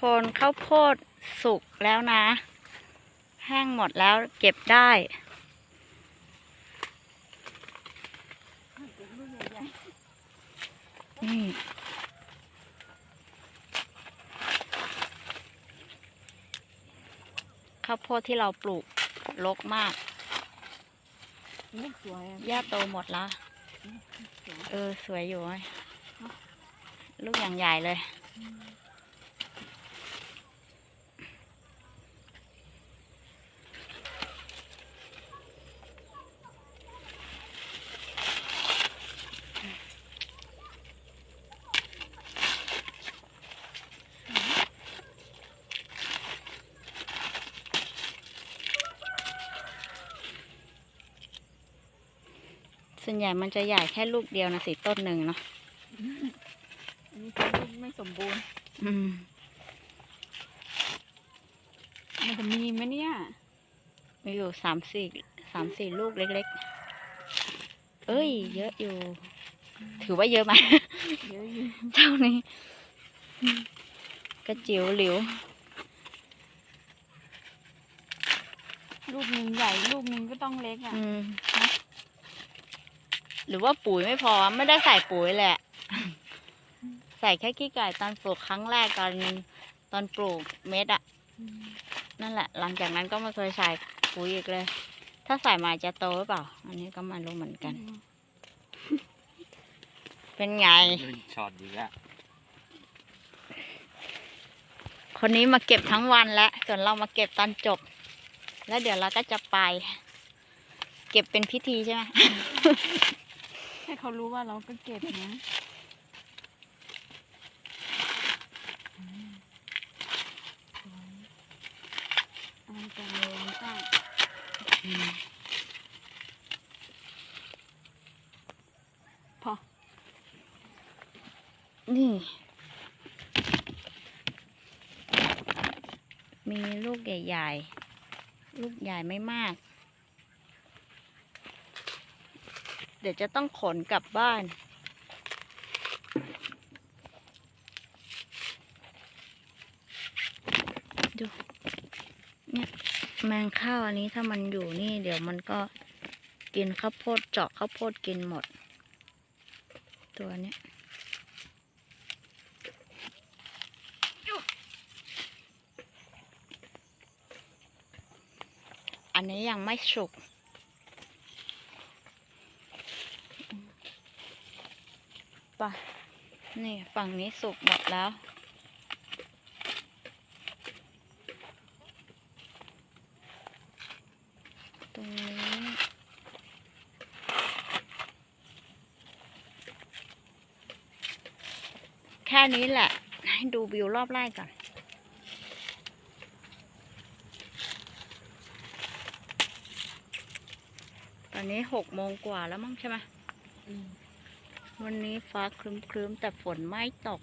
คนข้าวโพดสุกแล้วนะ แห้งหมดแล้วเก็บได้ นี่ข้าวโพดที่เราปลูกรกมากยอะหญ้าโตหมดแล้วเออ สวยอยู่ลูกอย่างใหญ่เลย ส่วนใหญ่มันจะใหญ่แค่ลูกเดียวนะสิต้นหนึ่งเนาะอันนี้คือลูกไม่สมบูรณ์ อืมมันจะมีไหมเนี่ย มีอยู่สามสี่สามสี่ลูกเล็กๆ เอ้ย เยอะอยู่ ถือว่าเยอะไหมเยอะอยู่เท่านี้กระจิ๋วหลิว ลูกหนึ่งใหญ่ลูกหนึ่งก็ต้องเล็กอะ อืม หรือว่าปุ๋ยไม่พอไม่ได้ใส่ปุ๋ยแหละ ใส่แค่ขี้ไก่ตอนปลูกครั้งแรกตอนตอนปลูกเม็ดอะนั่นแหละ หลังจากนั้นก็ไม่เคยใส่ปุ๋ยอีกเลย ถ้าใส่มาจะโตหรือเปล่า อันนี้ก็ไม่รู้เหมือนกัน เป็นไงช็อตดีแล้วคนนี้มาเก็บทั้งวันแล้วส่วนเรามาเก็บตอนจบ แล้วเดี๋ยวเราก็จะไป เก็บเป็นพิธีใช่ไหมให้ เขารู้ว่าเราก็เก็บนะมสวยอลังการงานสร้างพอ นี่ มีลูกใหญ่ ๆ ลูกใหญ่ไม่มาก เดี๋ยวจะต้องขนกลับบ้าน ดู เนี่ยแมงข้าวอันนี้ถ้ามันอยู่นี่ เดี๋ยวมันก็กินข้าวโพดเจาะข้าวโพดกินหมด ตัวเนี้ยอันนี้ยังไม่สุก ไปนี่ ฝั่งนี้สุกหมดแล้ว ตรงนี้ แค่นี้แหละ ให้ดูวิวรอบไร่ก่อนตอนนี้หกโมงกว่าแล้วมั้งใช่ไหมอืม วันนี้ฟ้าครึ้มๆแต่ฝนไม่ตก